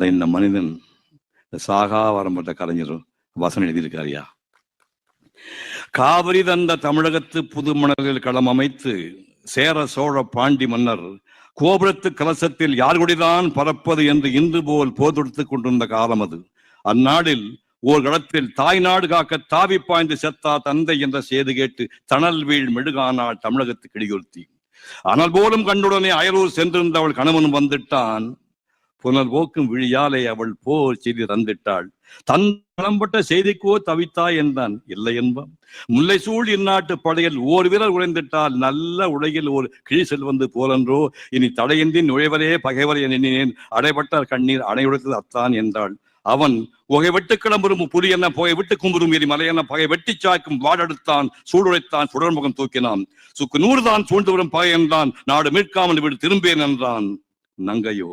அதை இந்த மனிதன் சாகா வரம்பட்ட கலைஞர் வசனம் எழுதியிருக்காருயா காவிரி தந்த தமிழகத்து புது மணலில் களம் அமைத்து சேர சோழ பாண்டி மன்னர் கோபுரத்து கலசத்தில் யார் கொடிதான் பறப்பது என்று இன்று போல் போதொடுத்துக் கொண்டிருந்த காலம் அது. அந்நாளில் ஓர் களத்தில் தாய் நாடு காக்க தாவி பாய்ந்து செத்தா தந்தை என்ற செய்து கேட்டு தணல் வீழ் மெழுகானாள் தமிழகத்து கிளியொருத்தி அனல் போலும் கண்டுடனே அயலூர் சென்றிருந்த அவள் கணவன் வந்துட்டான். புனல் போக்கும் விழியாலே அவள் போர் செய்தி தந்திட்டாள். தன் களம்பட்ட செய்திக்கோ தவித்தாய் என்றான். இல்லை என்பான். முல்லை சூழ் இந்நாட்டு படையில் ஓர் வீரர் உழைந்திட்டால் நல்ல உலகில் ஒரு கிழி செல்வந்து போலன்றோ இனி தடையின்றி நுழைவரே பகைவர் எண்ணினேன். அடைபட்டார் கண்ணீர் அணையுடைத்தது அத்தான் என்றாள். அவன் புகை வெட்டு கிளம்புறும் புலி என்ன புகை விட்டு கும்புறும் எரி மலை என்ன பகை வெட்டி சாய்க்கும் வாடெடுத்தான் சூடுழைத்தான் சுடர்முகம் தூக்கினான். சுக்கு நூறு தான் சூழ்ந்து வரும் பகை என்றான் நாடு மீட்காமல் விடு திரும்பேன் என்றான். நங்கையோ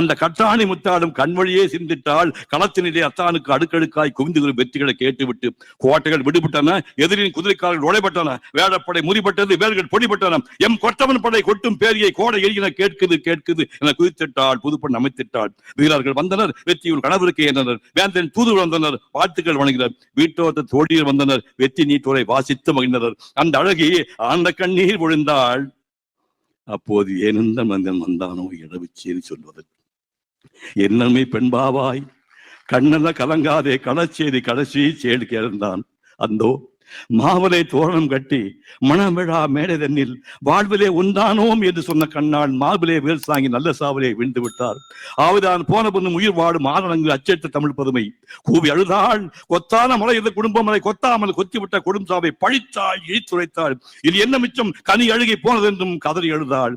அந்த கட்டாணி முத்தாடும் கண்வழியே சிந்திட்டால் களத்தினிலே அத்தானுக்கு அடுக்கடுக்காய் குவிந்து வரும் வெற்றிகளை கேட்டுவிட்டு கோட்டைகள் விடுபட்டன. எதிரின் குதிரைக்காரர்கள் உழைப்பட்டன வேடப்படை முறிபட்டது வேல்கள் பொடிபட்டன. எம் கொட்டவன் படை கொட்டும் பேரியை கோடை எரியின கேட்குது கேட்குது என குதித்திட்டாள் புதுப்பண் அமைத்திட்டாள். வீரர்கள் வந்தனர் வெற்றியுள் கணவருக்கு ஏற்றனர் வேந்தன் தூது வந்தனர் வாழ்த்துக்கள் வணங்கினர் வீட்டோட்ட தோழியில் வந்தனர் வெற்றி நீட்டோரை வாசித்து மகிழ்ந்தனர். அந்த அழகி அந்த கண்ணீர் விழுந்தாள். அப்போது ஏனெந்த மனிதன் வந்தானோ இடவுச்சேரி சொல்வது. என்னமே பெண்பாவாய் கண்ணன கலங்காதே களச்சேரி கடைசி சேடு கேழ்ந்தான் அந்தோ மாவலை தோரணம் கட்டி மனமிழா மேடதென்னில் வாழ்விலே உண்டானோம் என்று சொன்ன கண்ணான் மார்பிலே வேல் சாங்கி நல்ல சாவலே விழுந்து விட்டார். ஆவுதான் போன பொண்ணும் உயிர் வாடும் ஆரணங்கு அச்சேட்ட தமிழ் பதுமை. கூவி அழுதாள் கொத்தான மலை இருந்த குடும்பம் அதை கொத்தாமல் கொத்திவிட்ட கொடும் சாவை பழித்தாள் இழித்துரைத்தாள். இது என்ன மிச்சம்? கனி அழுகி போனதென்றும் கதறி அழுதாள்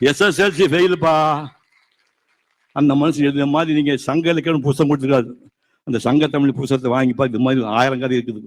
எஸ்எஸ்எல்சி ஃபெயிலுப்பா. அந்த மனுஷன் இந்த மாதிரி நீங்கள் சங்க இலக்கணம் புஸ்தகம் கொடுத்துருக்காரு. அந்த சங்க தமிழ் புஸ்தகத்தை வாங்கிப்பா. இது மாதிரி ஆயிரம் கதை இருக்குது.